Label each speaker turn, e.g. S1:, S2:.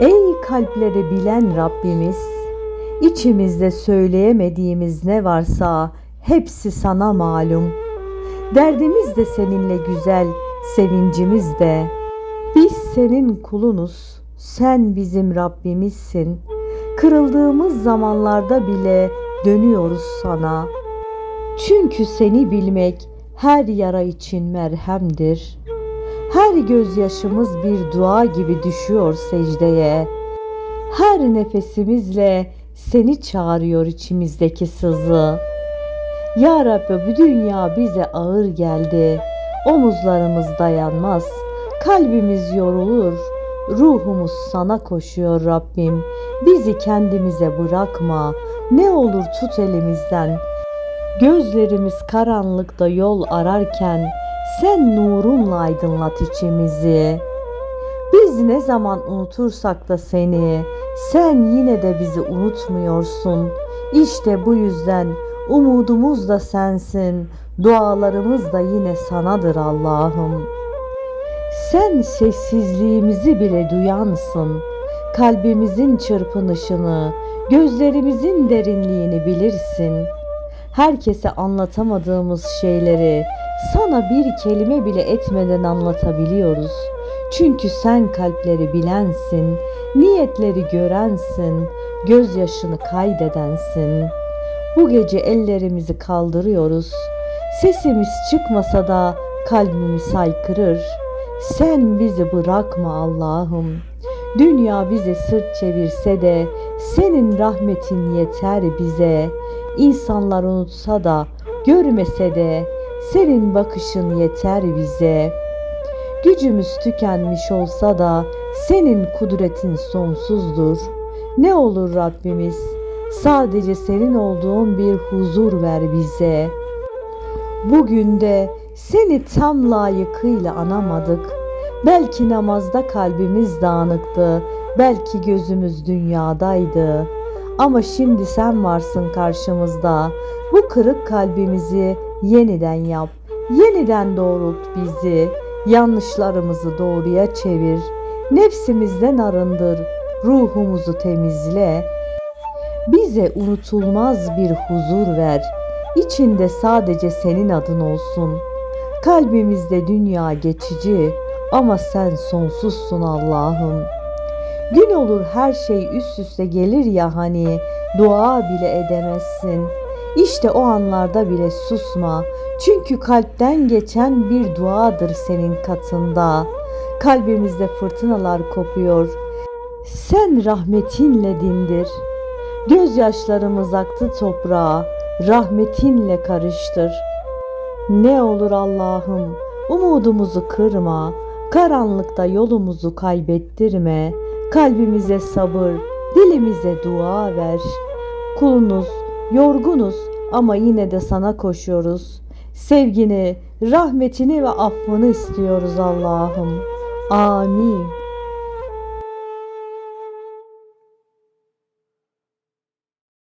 S1: Ey kalpleri bilen Rabbimiz, içimizde söyleyemediğimiz ne varsa hepsi sana malum. Derdimiz de seninle güzel, sevincimiz de. Biz senin kulunuz, sen bizim Rabbimizsin. Kırıldığımız zamanlarda bile dönüyoruz sana. Çünkü seni bilmek her yara için merhemdir. Her gözyaşımız bir dua gibi düşüyor secdeye. Her nefesimizle seni çağırıyor içimizdeki sızı. Ya Rabbi bu dünya bize ağır geldi. Omuzlarımız dayanmaz. Kalbimiz yorulur. Ruhumuz sana koşuyor Rabbim. Bizi kendimize bırakma. Ne olur tut elimizden. Gözlerimiz karanlıkta yol ararken sen nurunla aydınlat içimizi. Biz ne zaman unutursak da seni, sen yine de bizi unutmuyorsun. İşte bu yüzden umudumuz da sensin, dualarımız da yine sanadır Allah'ım. Sen sessizliğimizi bile duyansın. Kalbimizin çırpınışını, gözlerimizin derinliğini bilirsin. Herkese anlatamadığımız şeyleri sana bir kelime bile etmeden anlatabiliyoruz. Çünkü sen kalpleri bilensin, niyetleri görensin, gözyaşını kaydedensin. Bu gece ellerimizi kaldırıyoruz. Sesimiz çıkmasa da kalbimiz haykırır. Sen bizi bırakma Allah'ım. Dünya bize sırt çevirse de senin rahmetin yeter bize. İnsanlar unutsa da görmese de senin bakışın yeter bize. Gücümüz tükenmiş olsa da senin kudretin sonsuzdur. Ne olur Rabbimiz sadece senin olduğun bir huzur ver bize. Bugün de seni tam layıkıyla anamadık. Belki namazda kalbimiz dağınıktı, belki gözümüz dünyadaydı. Ama şimdi sen varsın karşımızda. Bu kırık kalbimizi yeniden yap. Yeniden doğrult bizi. Yanlışlarımızı doğruya çevir. Nefsimizden arındır. Ruhumuzu temizle. Bize unutulmaz bir huzur ver. İçinde sadece senin adın olsun. Kalbimizde dünya geçici ama sen sonsuzsun Allah'ım. Gün olur her şey üst üste gelir ya hani dua bile edemezsin. İşte o anlarda bile susma. Çünkü kalpten geçen bir duadır senin katında. Kalbimizde fırtınalar kopuyor. Sen rahmetinle dindir. Gözyaşlarımız aktı toprağa. Rahmetinle karıştır. Ne olur Allah'ım umudumuzu kırma. Karanlıkta yolumuzu kaybettirme. Kalbimize sabır, dilimize dua ver. Kulunuz, yorgunuz ama yine de sana koşuyoruz. Sevgini, rahmetini ve affını istiyoruz Allah'ım. Amin.